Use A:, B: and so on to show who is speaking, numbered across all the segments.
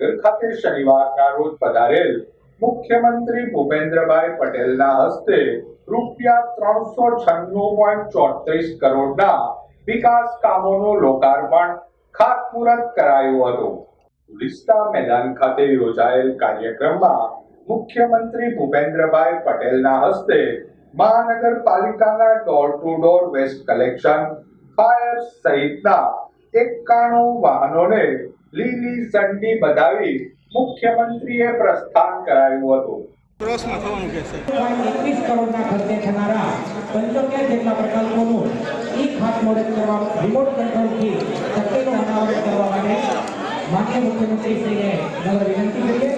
A: ભાવનગર ખાતે શનિવારના રોજ પધારેલ મુખ્યમંત્રી ભૂપેન્દ્રભાઈ પટેલના હસ્તે રૂપિયા ત્રણસો છન્નું પોઈન્ટ ચોત્રીસ કરોડના વિકાસ કામોનું લોકાર્પણ ખાતમુહૂર્ત કરાયું હતું. વિસ્તા મેદાન ખાતે યોજાયેલ કાર્યક્રમમાં મુખ્યમંત્રી ભૂપેન્દ્રભાઈ પટેલના હસ્તે મહાનગરપાલિકાના door to door waste collection fire સહિતના એકાણું વાહનોને લીલી ઝંડી બતાવી મુખ્યમંત્રીએ પ્રસ્થાન કરાવ્યું હતું.
B: પ્રશ્ન થવાનું કે છે?
C: એકવીસ કરોડના ખર્ચે થનારા પંચોતેર જેટલા પ્રકલ્પોનું ઈ ખાતમુહૂર્ત કરવા રિમોટ કંટ્રોલથી શક્તિનું અનાવરણ કરવા માટે માન્ય મુખ્યમંત્રીશ્રીને નમ્ર વિનંતી કરીએ.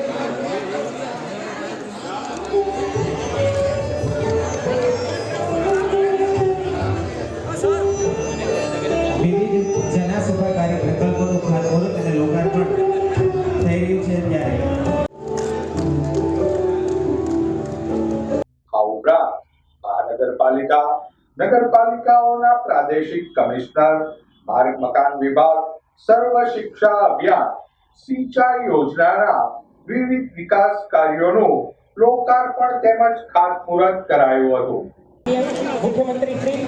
A: મહાનગરપાલિકા નગરપાલિકાઓના પ્રાદેશિક કમિશનર માર્ગ મકાન વિભાગ, સર્વ શિક્ષા અભિયાન, સિંચાઈ યોજનાના વિવિધ વિકાસ કાર્યોનું લોકાર્પણ તેમજ ખાતમુહૂર્ત કરાયું હતું.
C: મુખ્યમંત્રી શ્રી,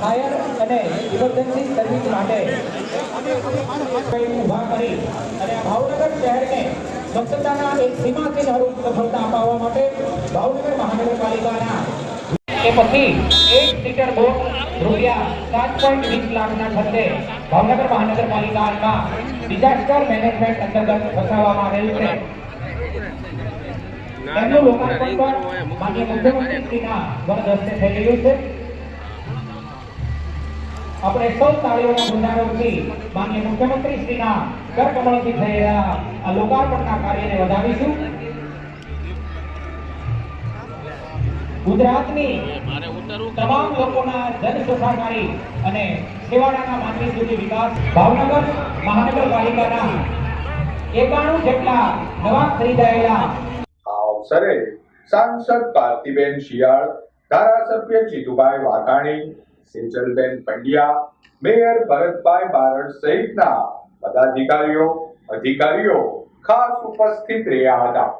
C: ફાયર અને ઇમરજન્સી સર્વિસ માટે ભાવનગર શહેરને સ્વચ્છતાના એક સીમાથી નહરૂપ સફળતા અપાવવા માટે ભાવનગર મહાનગરપાલિકાના કે પછી એક સીટર બોટ રૂપિયા સાત પોઈન્ટ વીસ લાખના ખર્ચે ભાવનગર મહાનગરપાલિકામાં ડિઝાસ્ટર મેનેજમેન્ટ અંતર્ગત ફસાવવામાં આવેલ છે. એમનું લોકાર્પણ પણ માન્ય મુખ્યમંત્રીશ્રીના વરદસ્તે થઈ રહ્યું છે. આપણે સૌ તાળીઓના ગુંજારોથી મુખ્યમંત્રી શ્રીના કરકમળથી રહ્યા આ લોકાર્પણના કાર્યને વધાવીશું. ગુજરાતની તમામ લોકોના જન સુખાકારી અને સેવાડાના માનવી સુધી વિકાસ ભાવનગર મહાનગરપાલિકાના એકાણું જેટલા નવા ખરીદાયેલા
A: આ અવસરે સાંસદ પાર્થિબેન શિયાળ, ધારાસભ્ય જીતુભાઈ વાઘાણી સેજલબેન પંડ્યા મેયર ભરતભાઈ બારડ સહિતના પદાધિકારીઓ અધિકારીઓ ખાસ ઉપસ્થિત રહ્યા હતા.